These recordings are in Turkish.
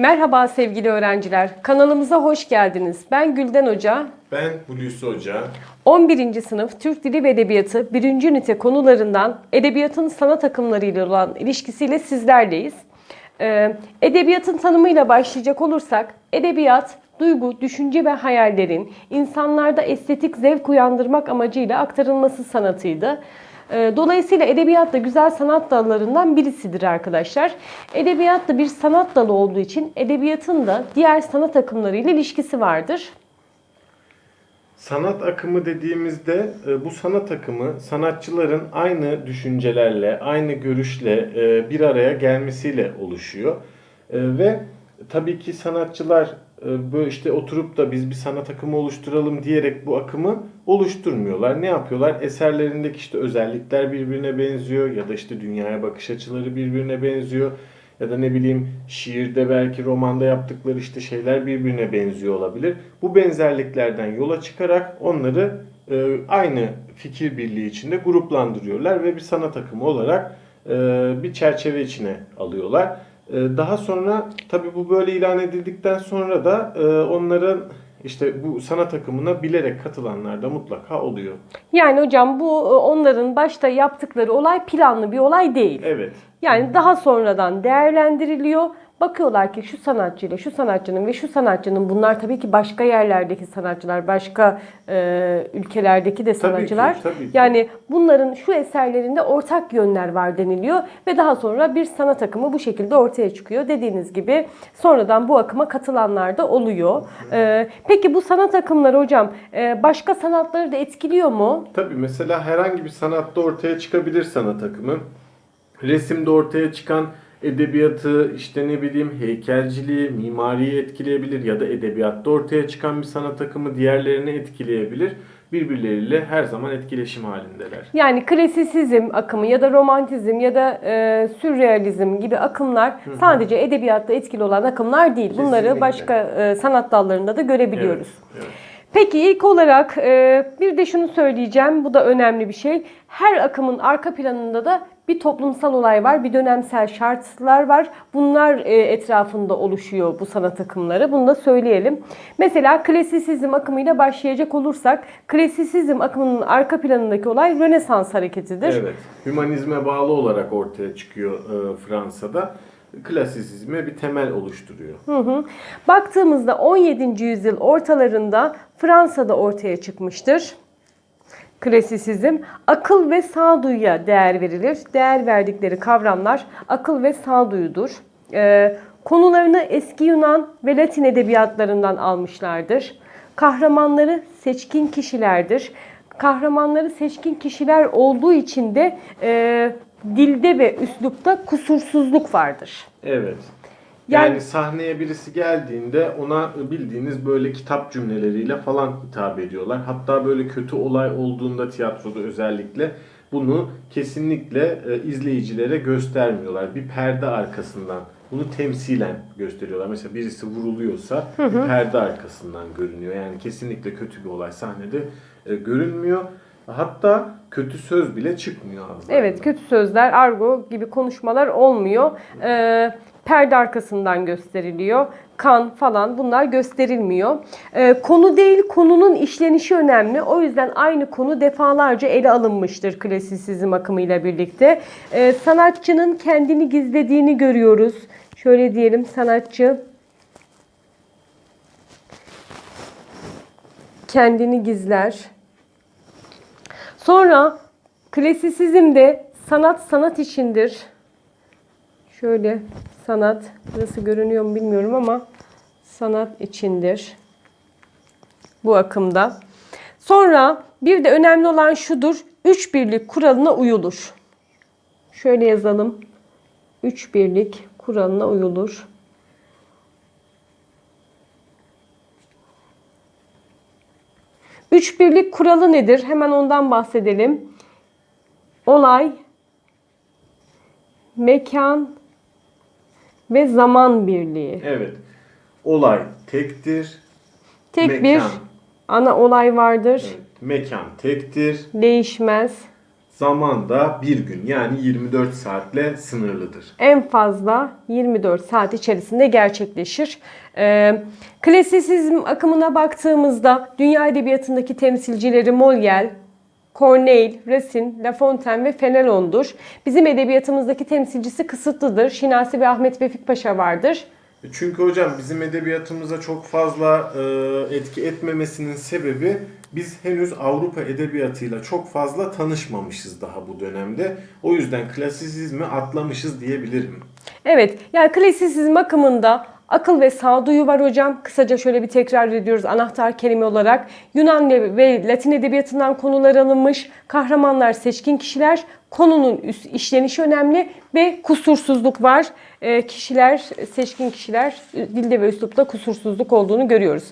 Merhaba sevgili öğrenciler. Kanalımıza hoş geldiniz. Ben Gülden Hoca. Ben Hulusi Hoca. 11. sınıf Türk Dili ve Edebiyatı 1. ünite konularından edebiyatın sanat akımlarıyla olan ilişkisiyle sizlerleyiz. Ee, edebiyatın tanımıyla başlayacak olursak, edebiyat, duygu, düşünce ve hayallerin insanlarda estetik zevk uyandırmak amacıyla aktarılması sanatıydı. Ee, Dolayısıyla edebiyat da güzel sanat dallarından birisidir arkadaşlar. Edebiyat da bir sanat dalı olduğu için edebiyatın da diğer sanat akımlarıyla ilişkisi vardır. Sanat akımı dediğimizde e, bu sanat akımı sanatçıların aynı düşüncelerle, aynı görüşle e, bir araya gelmesiyle oluşuyor. E, Ve tabii ki sanatçılar böyle işte oturup da biz bir sanat akımı oluşturalım diyerek bu akımı oluşturmuyorlar. Ne yapıyorlar? Eserlerindeki işte özellikler birbirine benziyor ya da işte dünyaya bakış açıları birbirine benziyor. Ya da ne bileyim şiirde belki romanda yaptıkları işte şeyler birbirine benziyor olabilir. Bu benzerliklerden yola çıkarak onları e, aynı fikir birliği içinde gruplandırıyorlar ve bir sanat akımı olarak e, bir çerçeve içine alıyorlar. E, daha sonra tabii bu böyle ilan edildikten sonra da e, onların işte bu sanat akımına bilerek katılanlar da mutlaka oluyor. Yani hocam bu e, onların başta yaptıkları olay planlı bir olay değil. Evet. Yani daha sonradan değerlendiriliyor. Bakıyorlar ki şu sanatçıyla şu sanatçının ve şu sanatçının bunlar tabii ki başka yerlerdeki sanatçılar, başka e, ülkelerdeki de ki, sanatçılar. tabii ki. Yani bunların şu eserlerinde ortak yönler var deniliyor ve daha sonra bir sanat akımı bu şekilde ortaya çıkıyor. Dediğiniz gibi sonradan bu akıma katılanlar da oluyor. E, peki bu sanat akımları hocam e, başka sanatları da etkiliyor mu? Tabii mesela herhangi bir sanatta ortaya çıkabilir sanat akımı. Resimde ortaya çıkan edebiyatı, işte ne bileyim heykelciliği, mimariyi etkileyebilir ya da edebiyatta ortaya çıkan bir sanat akımı diğerlerini etkileyebilir. Birbirleriyle her zaman etkileşim halindeler. Yani klasisizm akımı ya da romantizm ya da e, sürrealizm gibi akımlar sadece edebiyatta etkili olan akımlar değil. Bunları Kesinlikle. başka e, sanat dallarında da görebiliyoruz. Evet, evet. Peki ilk olarak e, bir de şunu söyleyeceğim. Bu da önemli bir şey. Her akımın arka planında da bir toplumsal olay var, bir dönemsel şartlar var. Bunlar e, etrafında oluşuyor bu sanat akımları. Bunu da söyleyelim. Mesela klasisizm akımıyla başlayacak olursak, klasisizm akımının arka planındaki olay Rönesans hareketidir. Evet. Hümanizme bağlı olarak ortaya çıkıyor e, Fransa'da. Klasisizme bir temel oluşturuyor. Hı hı. Baktığımızda 17. yüzyıl ortalarında Fransa'da ortaya çıkmıştır. Klasisizm akıl ve sağduyuya değer verilir. Değer verdikleri kavramlar akıl ve sağduyudur. Ee, konularını eski Yunan ve Latin edebiyatlarından almışlardır. Kahramanları seçkin kişilerdir. Kahramanları seçkin kişiler olduğu için de e, dilde ve üslupta kusursuzluk vardır. Evet. Yani- Yani, sahneye birisi geldiğinde ona bildiğiniz böyle kitap cümleleriyle falan hitap ediyorlar. Hatta böyle kötü olay olduğunda tiyatroda özellikle bunu kesinlikle e, izleyicilere göstermiyorlar. Bir perde arkasından bunu temsilen gösteriyorlar. Mesela birisi vuruluyorsa bir perde arkasından görünüyor. Yani kesinlikle kötü bir olay sahnede e, görünmüyor. Hatta kötü söz bile çıkmıyor ağızlarından. Evet, kötü sözler, argo gibi konuşmalar olmuyor. Ee, perde arkasından gösteriliyor. Kan falan bunlar gösterilmiyor. Ee, konu değil, konunun işlenişi önemli. O yüzden aynı konu defalarca ele alınmıştır klasisizm akımıyla birlikte. Ee, sanatçının kendini gizlediğini görüyoruz. Şöyle diyelim sanatçı kendini gizler. Sonra klasisizmde sanat sanat içindir. Şöyle sanat nasıl görünüyor mu bilmiyorum ama sanat içindir. Bu akımda. Sonra bir de önemli olan şudur. Üç birlik kuralına uyulur. Şöyle yazalım. Üç birlik kuralına uyulur. Üç birlik kuralı nedir? Hemen ondan bahsedelim. Olay, mekan ve zaman birliği. Evet. Olay tektir. Tek Mekan. bir ana olay vardır. Evet. Mekan tektir. Değişmez. Zaman da bir gün yani 24 saatle sınırlıdır. En fazla 24 saat içerisinde gerçekleşir. Ee, klasisizm akımına baktığımızda dünya edebiyatındaki temsilcileri Molière, Corneille, Racine, La Fontaine ve Fenelon'dur. Bizim edebiyatımızdaki temsilcisi kısıtlıdır. Şinasi ve Ahmet Vefik Paşa vardır. Çünkü hocam bizim edebiyatımıza çok fazla e, etki etmemesinin sebebi biz henüz Avrupa edebiyatıyla çok fazla tanışmamışız daha bu dönemde. O yüzden klasisizmi atlamışız diyebilirim. Evet, yani klasisizm akımında akıl ve sağduyu var hocam. Kısaca şöyle bir tekrar ediyoruz anahtar kelime olarak. Yunan ve- Latin edebiyatından konular alınmış. Kahramanlar seçkin kişiler. Konunun üst, işlenişi önemli ve kusursuzluk var. Ee, kişiler, seçkin kişiler dilde ve üslupta kusursuzluk olduğunu görüyoruz.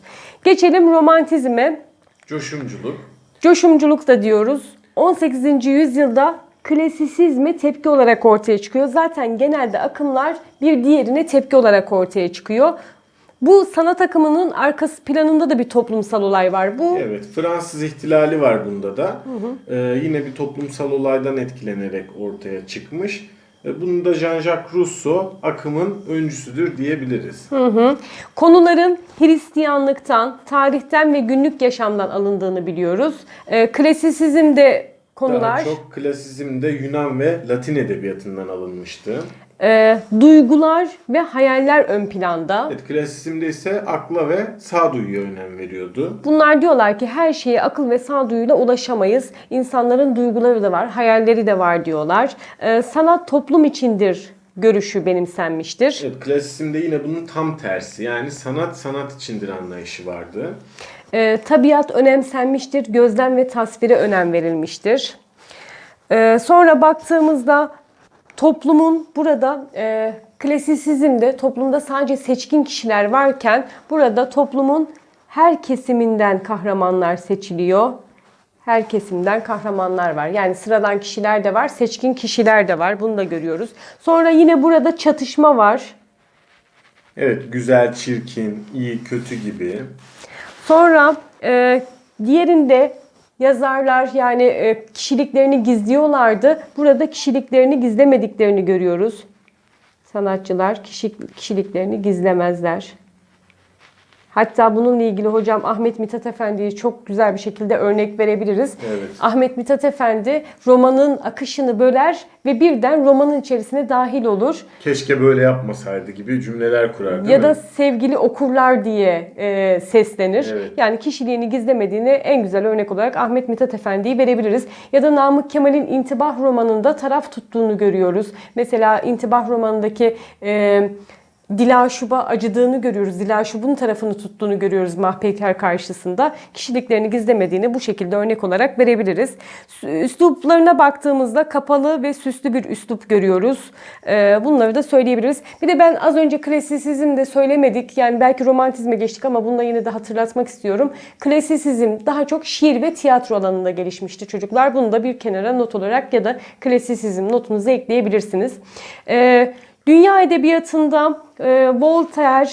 Geçelim romantizme. Coşumculuk. Coşumculuk da diyoruz. 18. yüzyılda klasisizme tepki olarak ortaya çıkıyor. Zaten genelde akımlar bir diğerine tepki olarak ortaya çıkıyor. Bu sanat akımının arkası planında da bir toplumsal olay var. Bu Evet, Fransız ihtilali var bunda da. Ee, yine bir toplumsal olaydan etkilenerek ortaya çıkmış. Ee, Bunu da Jean-Jacques Rousseau akımın öncüsüdür diyebiliriz. konuların Hristiyanlıktan, tarihten ve günlük yaşamdan alındığını biliyoruz. Ee, klasisizmde konular Daha çok klasizmde Yunan ve Latin edebiyatından alınmıştı. e, duygular ve hayaller ön planda. Evet, klasizmde ise akla ve sağduyuya önem veriyordu. Bunlar diyorlar ki her şeye akıl ve sağduyuyla ulaşamayız. İnsanların duyguları da var, hayalleri de var diyorlar. Ee, sanat toplum içindir görüşü benimsenmiştir. Evet, klasizmde yine bunun tam tersi. Yani sanat sanat içindir anlayışı vardı. Ee, tabiat önemsenmiştir, gözlem ve tasvire önem verilmiştir. Ee, sonra baktığımızda toplumun burada e, klasisizmde toplumda sadece seçkin kişiler varken burada toplumun her kesiminden kahramanlar seçiliyor. Her kesimden kahramanlar var. Yani sıradan kişiler de var, seçkin kişiler de var. Bunu da görüyoruz. Sonra yine burada çatışma var. Evet, güzel, çirkin, iyi, kötü gibi. Sonra e, diğerinde yazarlar yani e, kişiliklerini gizliyorlardı. Burada kişiliklerini gizlemediklerini görüyoruz. Sanatçılar kişi, kişiliklerini gizlemezler. Hatta bununla ilgili hocam Ahmet Mithat Efendi'yi çok güzel bir şekilde örnek verebiliriz. Evet. Ahmet Mithat Efendi romanın akışını böler ve birden romanın içerisine dahil olur. Keşke böyle yapmasaydı gibi cümleler kurar değil ya mi? da sevgili okurlar diye e, seslenir. Evet. Yani kişiliğini gizlemediğini en güzel örnek olarak Ahmet Mithat Efendi'yi verebiliriz. Ya da Namık Kemal'in İntibah romanında taraf tuttuğunu görüyoruz. Mesela İntibah romanındaki e, Dilaşub'a acıdığını görüyoruz. Dilaşub'un tarafını tuttuğunu görüyoruz Mahpeker karşısında. Kişiliklerini gizlemediğini bu şekilde örnek olarak verebiliriz. Üsluplarına baktığımızda kapalı ve süslü bir üslup görüyoruz. Ee, Bunları da söyleyebiliriz. Bir de ben az önce klasisizm de söylemedik. Yani belki romantizme geçtik ama bunu da yine de hatırlatmak istiyorum. Klasisizm daha çok şiir ve tiyatro alanında gelişmişti çocuklar. Bunu da bir kenara not olarak ya da klasisizm notunuza ekleyebilirsiniz. Ee, Dünya edebiyatında e, Voltaire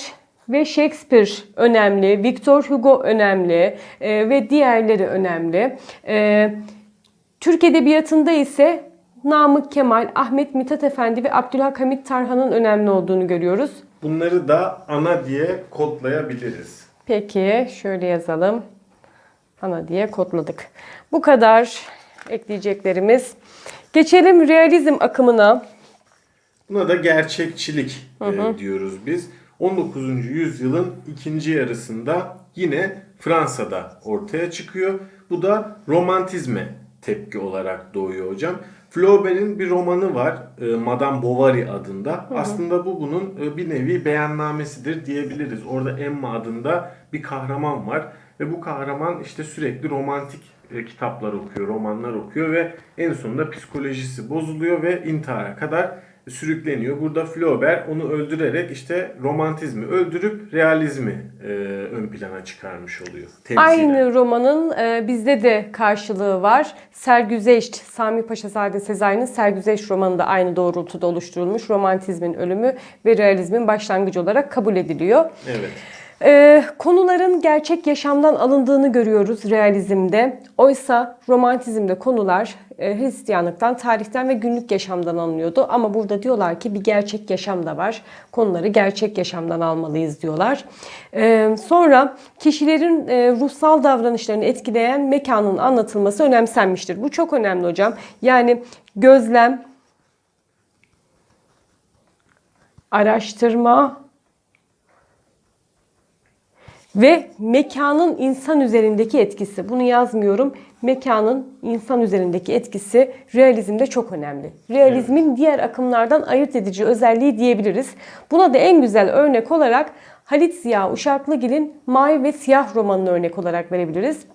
ve Shakespeare önemli, Victor Hugo önemli e, ve diğerleri önemli. E, Türk edebiyatında ise Namık Kemal, Ahmet Mithat Efendi ve Abdülhamit Tarhan'ın önemli olduğunu görüyoruz. Bunları da ana diye kodlayabiliriz. Peki şöyle yazalım. Ana diye kodladık. Bu kadar ekleyeceklerimiz. Geçelim realizm akımına. Buna da gerçekçilik e, diyoruz biz. 19. yüzyılın ikinci yarısında yine Fransa'da ortaya çıkıyor. Bu da romantizme tepki olarak doğuyor hocam. Flaubert'in bir romanı var e, Madame Bovary adında. Aslında bu bunun e, bir nevi beyannamesidir diyebiliriz. Orada Emma adında bir kahraman var ve bu kahraman işte sürekli romantik e, kitaplar okuyor, romanlar okuyor ve en sonunda psikolojisi bozuluyor ve intihara kadar sürükleniyor. Burada Flaubert onu öldürerek işte romantizmi öldürüp realizmi e, ön plana çıkarmış oluyor. Temsilen. Aynı romanın e, bizde de karşılığı var. Sergüzeşt, Sami Paşazade Sezai'nin Sergüzeşt romanı da aynı doğrultuda oluşturulmuş. Romantizmin ölümü ve realizmin başlangıcı olarak kabul ediliyor. Evet. Ee, konuların gerçek yaşamdan alındığını görüyoruz realizmde. Oysa romantizmde konular Hristiyanlıktan, tarihten ve günlük yaşamdan alınıyordu. Ama burada diyorlar ki bir gerçek yaşam da var. Konuları gerçek yaşamdan almalıyız diyorlar. Ee, sonra kişilerin e, ruhsal davranışlarını etkileyen mekanın anlatılması önemsenmiştir. Bu çok önemli hocam. Yani gözlem, araştırma, ve mekanın insan üzerindeki etkisi. Bunu yazmıyorum. Mekanın insan üzerindeki etkisi realizmde çok önemli. Realizmin diğer akımlardan ayırt edici özelliği diyebiliriz. Buna da en güzel örnek olarak Halit Ziya Uşaklıgil'in Mavi ve Siyah romanını örnek olarak verebiliriz.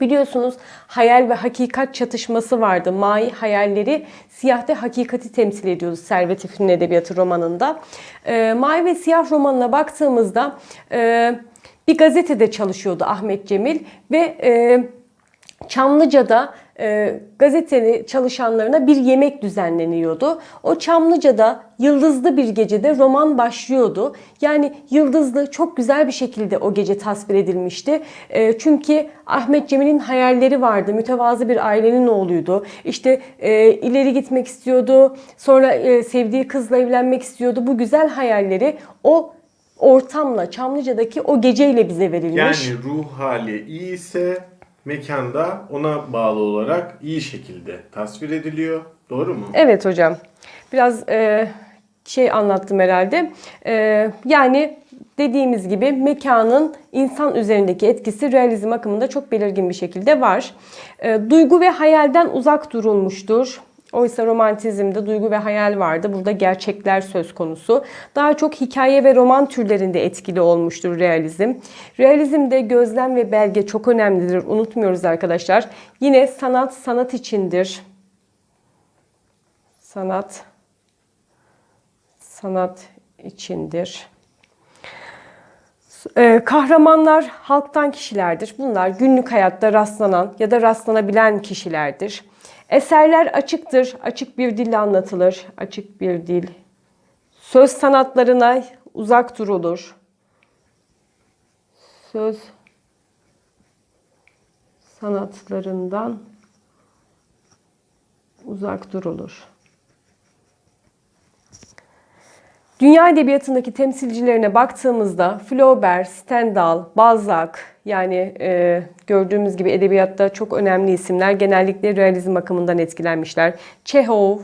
Biliyorsunuz hayal ve hakikat çatışması vardı. Mai hayalleri, siyahta hakikati temsil ediyordu Servet-i Fünun Edebiyatı romanında. E, Mai ve Siyah romanına baktığımızda e, bir gazetede çalışıyordu Ahmet Cemil ve e, Çamlıca'da e, gazeteli çalışanlarına bir yemek düzenleniyordu. O Çamlıca'da yıldızlı bir gecede roman başlıyordu. Yani yıldızlı çok güzel bir şekilde o gece tasvir edilmişti. E, çünkü Ahmet Cemil'in hayalleri vardı. Mütevazı bir ailenin oğluydu. İşte e, ileri gitmek istiyordu. Sonra e, sevdiği kızla evlenmek istiyordu. Bu güzel hayalleri o ortamla Çamlıca'daki o geceyle bize verilmiş. Yani ruh hali iyi ise mekanda ona bağlı olarak iyi şekilde tasvir ediliyor. Doğru mu? Evet hocam. Biraz e, şey anlattım herhalde. E, yani dediğimiz gibi mekanın insan üzerindeki etkisi realizm akımında çok belirgin bir şekilde var. E, duygu ve hayalden uzak durulmuştur. Oysa romantizmde duygu ve hayal vardı. Burada gerçekler söz konusu. Daha çok hikaye ve roman türlerinde etkili olmuştur realizm. Realizmde gözlem ve belge çok önemlidir. Unutmuyoruz arkadaşlar. Yine sanat sanat içindir. Sanat sanat içindir. Ee, kahramanlar halktan kişilerdir. Bunlar günlük hayatta rastlanan ya da rastlanabilen kişilerdir. Eserler açıktır, açık bir dille anlatılır, açık bir dil. Söz sanatlarına uzak durulur. Söz sanatlarından uzak durulur. Dünya edebiyatındaki temsilcilerine baktığımızda Flaubert, Stendhal, Balzac yani e, gördüğümüz gibi edebiyatta çok önemli isimler genellikle realizm akımından etkilenmişler. Çehov,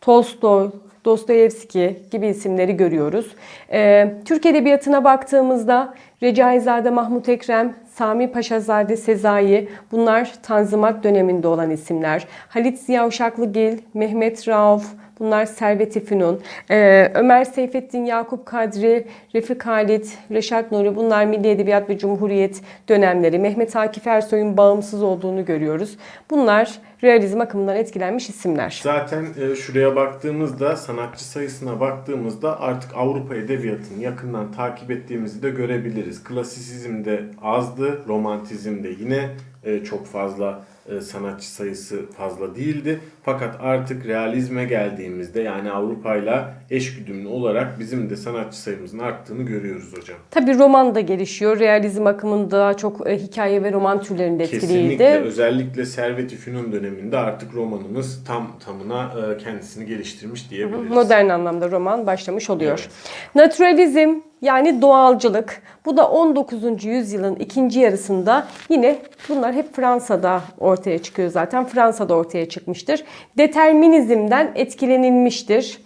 Tolstoy, Dostoyevski gibi isimleri görüyoruz. Ee, Türk Edebiyatı'na baktığımızda Recaizade Mahmut Ekrem, Sami Paşazade Sezai bunlar Tanzimat döneminde olan isimler. Halit Ziya Uşaklıgil, Mehmet Rauf, Bunlar Servet-i Fünun. Ee, Ömer Seyfettin Yakup Kadri, Refik Halit, Reşat Nuri bunlar Milli Edebiyat ve Cumhuriyet dönemleri. Mehmet Akif Ersoy'un bağımsız olduğunu görüyoruz. Bunlar realizm akımından etkilenmiş isimler. Zaten e, şuraya baktığımızda, sanatçı sayısına baktığımızda artık Avrupa Edebiyatı'nı yakından takip ettiğimizi de görebiliriz. Klasisizmde azdı, romantizmde yine e, çok fazla sanatçı sayısı fazla değildi. Fakat artık realizme geldiğimizde yani Avrupa'yla eşgüdümlü olarak bizim de sanatçı sayımızın arttığını görüyoruz hocam. Tabii roman da gelişiyor. Realizm akımında çok e, hikaye ve roman türlerinde etkiliydi. Kesinlikle özellikle Servet-i Fünun döneminde artık romanımız tam tamına e, kendisini geliştirmiş diyebiliriz. Modern anlamda roman başlamış oluyor. Naturalizm yani doğalcılık. Bu da 19. yüzyılın ikinci yarısında yine bunlar hep Fransa'da ortaya çıkıyor zaten. Fransa'da ortaya çıkmıştır. Determinizmden etkilenilmiştir.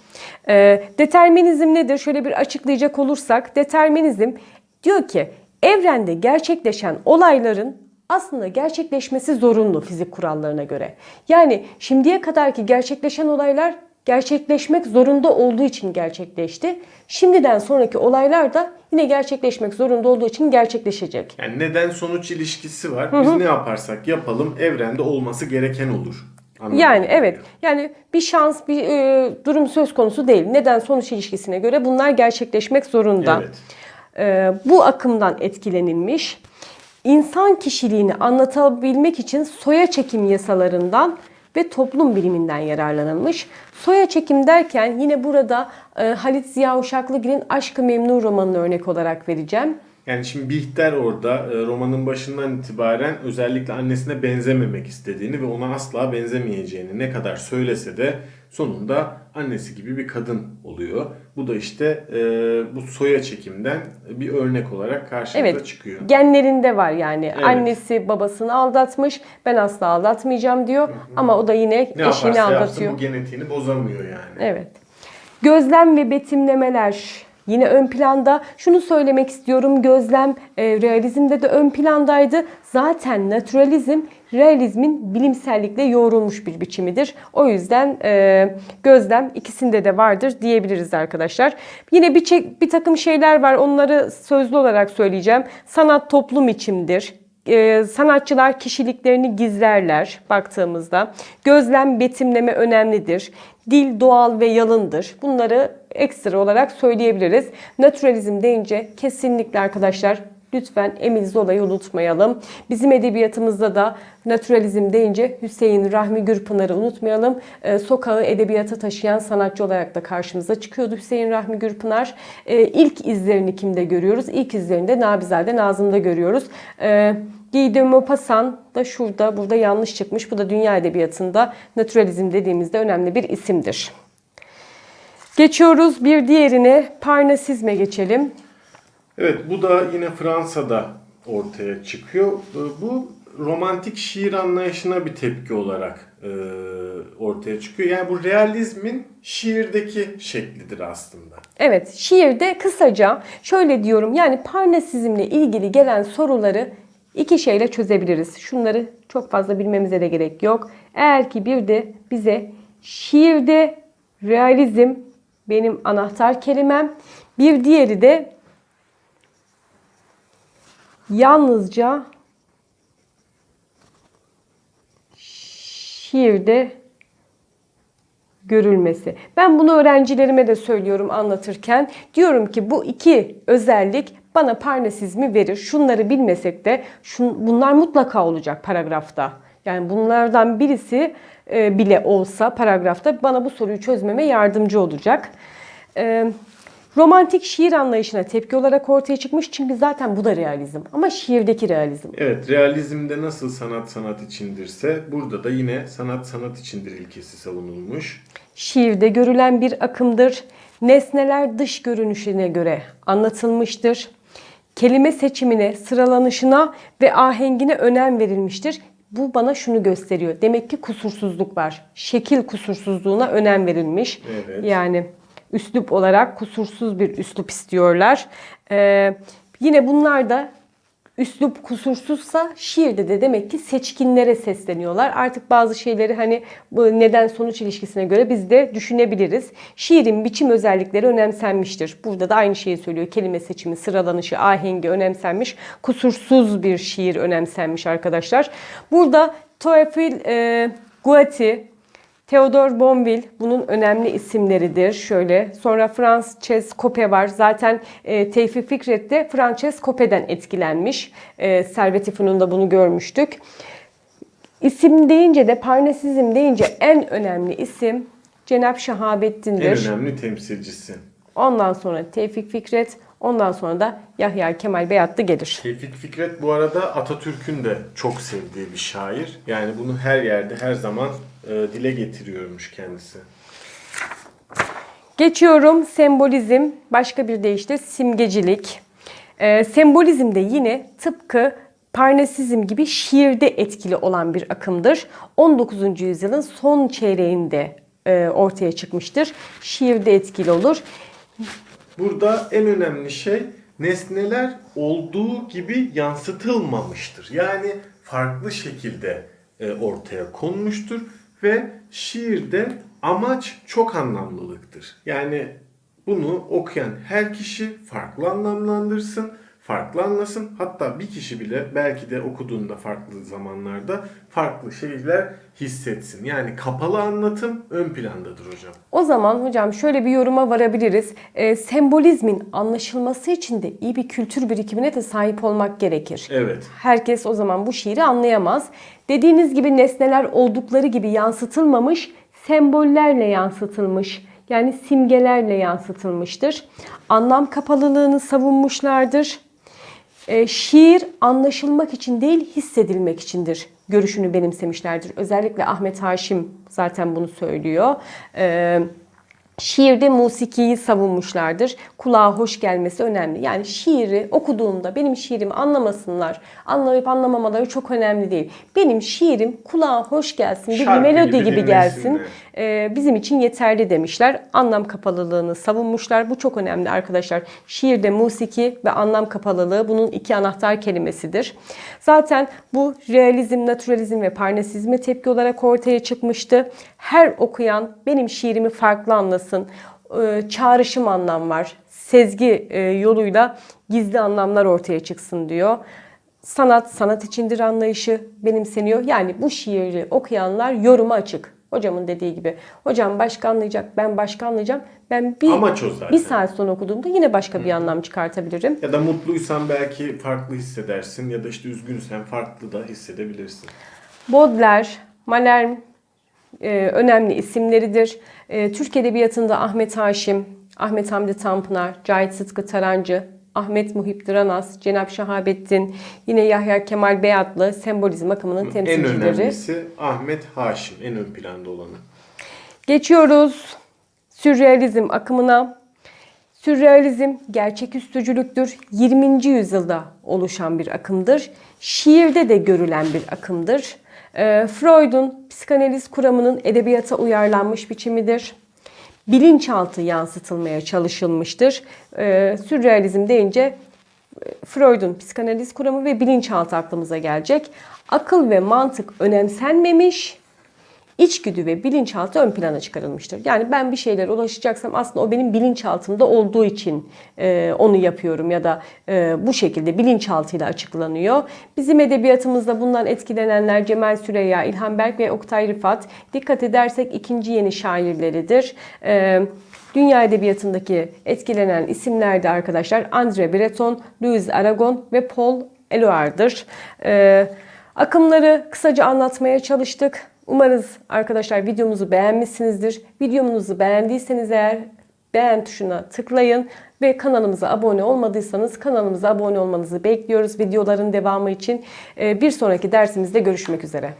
Ee, determinizm nedir? Şöyle bir açıklayacak olursak determinizm diyor ki evrende gerçekleşen olayların aslında gerçekleşmesi zorunlu fizik kurallarına göre. Yani şimdiye kadarki gerçekleşen olaylar gerçekleşmek zorunda olduğu için gerçekleşti. Şimdiden sonraki olaylar da yine gerçekleşmek zorunda olduğu için gerçekleşecek. Yani neden sonuç ilişkisi var. Biz ne yaparsak yapalım evrende olması gereken olur. Anladın Yani evet. Yani bir şans, bir e, durum söz konusu değil. Neden sonuç ilişkisine göre bunlar gerçekleşmek zorunda. Evet. E, bu akımdan etkilenilmiş. İnsan kişiliğini anlatabilmek için soya çekim yasalarından ve toplum biliminden yararlanılmış. Soya çekim derken yine burada e, Halit Ziya Uşaklıgil'in Aşkı Memnu romanını örnek olarak vereceğim. Yani şimdi Bihter orada e, romanın başından itibaren özellikle annesine benzememek istediğini ve ona asla benzemeyeceğini ne kadar söylese de sonunda annesi gibi bir kadın oluyor. Bu da işte e, bu soya çekimden bir örnek olarak karşımıza Evet. çıkıyor. Genlerinde var yani. Evet. Annesi babasını aldatmış. Ben asla aldatmayacağım diyor. Ama o da yine Ne eşini yaparsa yapsın aldatıyor. bu genetiğini bozamıyor yani. Evet. Gözlem ve betimlemeler yine ön planda. Şunu söylemek istiyorum. Gözlem e, realizmde de ön plandaydı. Zaten naturalizm realizmin bilimsellikle yoğrulmuş bir biçimidir. O yüzden e, gözlem ikisinde de vardır diyebiliriz arkadaşlar. Yine bir, bir takım şeyler var. Onları sözlü olarak söyleyeceğim. Sanat toplum içimdir. Ee, sanatçılar kişiliklerini gizlerler baktığımızda. Gözlem, betimleme önemlidir. Dil doğal ve yalındır. Bunları ekstra olarak söyleyebiliriz. Naturalizm deyince kesinlikle arkadaşlar lütfen Emil Zola'yı unutmayalım. Bizim edebiyatımızda da naturalizm deyince Hüseyin Rahmi Gürpınar'ı unutmayalım. Ee, sokağı edebiyata taşıyan sanatçı olarak da karşımıza çıkıyordu Hüseyin Rahmi Gürpınar. Ee, ilk izlerini kimde görüyoruz? İlk izlerini de Nabizade Nazım'da görüyoruz. Ee, Guy Maupassant da şurada, burada yanlış çıkmış. Bu da dünya edebiyatında naturalizm dediğimizde önemli bir isimdir. Geçiyoruz bir diğerine Parnasizme geçelim. Evet bu da yine Fransa'da ortaya çıkıyor. Bu romantik şiir anlayışına bir tepki olarak e, ortaya çıkıyor. Yani bu realizmin şiirdeki şeklidir aslında. Evet, şiirde kısaca şöyle diyorum. Yani Parnasizmle ilgili gelen soruları iki şeyle çözebiliriz. Şunları çok fazla bilmemize de gerek yok. Eğer ki bir de bize şiirde realizm benim anahtar kelimem. Bir diğeri de yalnızca şiirde görülmesi. Ben bunu öğrencilerime de söylüyorum anlatırken. Diyorum ki bu iki özellik bana parnasizmi verir. Şunları bilmesek de şun, bunlar mutlaka olacak paragrafta. Yani bunlardan birisi e, bile olsa paragrafta bana bu soruyu çözmeme yardımcı olacak. E, romantik şiir anlayışına tepki olarak ortaya çıkmış çünkü zaten bu da realizm. Ama şiirdeki realizm. Evet realizmde nasıl sanat sanat içindirse burada da yine sanat sanat içindir ilkesi savunulmuş. Şiirde görülen bir akımdır. Nesneler dış görünüşüne göre anlatılmıştır. Kelime seçimine, sıralanışına ve ahengine önem verilmiştir. Bu bana şunu gösteriyor. Demek ki kusursuzluk var. Şekil kusursuzluğuna önem verilmiş. Evet. Yani üslup olarak kusursuz bir üslup istiyorlar. Ee, yine bunlar da üslup kusursuzsa şiirde de demek ki seçkinlere sesleniyorlar. Artık bazı şeyleri hani bu neden sonuç ilişkisine göre biz de düşünebiliriz. Şiirin biçim özellikleri önemsenmiştir. Burada da aynı şeyi söylüyor. Kelime seçimi, sıralanışı, ahengi önemsenmiş. Kusursuz bir şiir önemsenmiş arkadaşlar. Burada Théophile e, Guaty, Theodor Bonville bunun önemli isimleridir. Şöyle sonra Frances Cope var. Zaten e, Tevfik Fikret de Frances Cope'den etkilenmiş. E, Servet-i Fünun'da bunu görmüştük. İsim deyince de Parnasizm deyince en önemli isim Cenab Şahabettin'dir. En önemli temsilcisi. Ondan sonra Tevfik Fikret, ondan sonra da Yahya Kemal Beyatlı gelir. Tevfik Fikret bu arada Atatürk'ün de çok sevdiği bir şair. Yani bunu her yerde her zaman dile getiriyormuş kendisi. Geçiyorum sembolizm, başka bir deyişle simgecilik. Ee, sembolizm de yine tıpkı Parnasizm gibi şiirde etkili olan bir akımdır. 19. yüzyılın son çeyreğinde e, ortaya çıkmıştır. Şiirde etkili olur. Burada en önemli şey nesneler olduğu gibi yansıtılmamıştır. Yani farklı şekilde e, ortaya konmuştur ve şiirde amaç çok anlamlılıktır. Yani bunu okuyan her kişi farklı anlamlandırsın, farklı anlasın. Hatta bir kişi bile belki de okuduğunda farklı zamanlarda farklı şeyler hissetsin. Yani kapalı anlatım ön plandadır hocam. O zaman hocam şöyle bir yoruma varabiliriz. Ee, sembolizmin anlaşılması için de iyi bir kültür birikimine de sahip olmak gerekir. Evet. Herkes o zaman bu şiiri anlayamaz. Dediğiniz gibi nesneler oldukları gibi yansıtılmamış, sembollerle yansıtılmış. Yani simgelerle yansıtılmıştır. Anlam kapalılığını savunmuşlardır. E, şiir anlaşılmak için değil hissedilmek içindir görüşünü benimsemişlerdir. Özellikle Ahmet Haşim zaten bunu söylüyor. E, şiirde musikiyi savunmuşlardır. Kulağa hoş gelmesi önemli. Yani şiiri okuduğumda benim şiirimi anlamasınlar. Anlayıp anlamamaları çok önemli değil. Benim şiirim kulağa hoş gelsin. Bir Şarkı melodi gibi gibi, gelsin. E, bizim için yeterli demişler. Anlam kapalılığını savunmuşlar. Bu çok önemli arkadaşlar. Şiirde musiki ve anlam kapalılığı bunun iki anahtar kelimesidir. Zaten bu realizm, naturalizm ve parnasizme tepki olarak ortaya çıkmıştı. Her okuyan benim şiirimi farklı anlasın. E, çağrışım anlam var. Sezgi e, yoluyla gizli anlamlar ortaya çıksın diyor. Sanat, sanat içindir anlayışı benimseniyor. Yani bu şiiri okuyanlar yoruma açık. Hocamın dediği gibi. Hocam başka anlayacak, ben başka anlayacağım. Ben bir, Amaç o zaten. bir saat sonra okuduğumda yine başka bir anlam çıkartabilirim. Ya da mutluysan belki farklı hissedersin ya da işte üzgünsen farklı da hissedebilirsin. Baudelaire, Malherme e, önemli isimleridir. E, Türk Edebiyatı'nda Ahmet Haşim, Ahmet Hamdi Tanpınar, Cahit Sıtkı Tarancı, Ahmet Muhip Dıranas, Cenap Şahabettin, yine Yahya Kemal Beyatlı sembolizm akımının En temsilcileri. önemlisi Ahmet Haşim en ön planda olanı. Geçiyoruz sürrealizm akımına. Sürrealizm gerçeküstücülüktür. 20. yüzyılda oluşan bir akımdır. Şiirde de görülen bir akımdır. Ee, Freud'un psikanaliz kuramının edebiyata uyarlanmış biçimidir. Bilinçaltı yansıtılmaya çalışılmıştır. Ee, sürrealizm deyince e, Freud'un psikanaliz kuramı ve bilinçaltı aklımıza gelecek. Akıl ve mantık önemsenmemiş, içgüdü ve bilinçaltı ön plana çıkarılmıştır. Yani ben bir şeylere ulaşacaksam aslında o benim bilinçaltımda olduğu için e, onu yapıyorum ya da e, bu şekilde bilinçaltıyla açıklanıyor. Bizim edebiyatımızda bundan etkilenenler Cemal Süreyya, İlhan Berk ve Oktay Rıfat. Dikkat edersek ikinci yeni şairleridir. E, Dünya edebiyatındaki etkilenen isimler de arkadaşlar André Breton, Louis Aragon ve Paul Eluard'dır. E, akımları kısaca anlatmaya çalıştık. Umarız arkadaşlar videomuzu beğenmişsinizdir. Videomuzu beğendiyseniz eğer beğen tuşuna tıklayın ve kanalımıza abone olmadıysanız kanalımıza abone olmanızı bekliyoruz videoların devamı için. Ee, Bir sonraki dersimizde görüşmek üzere.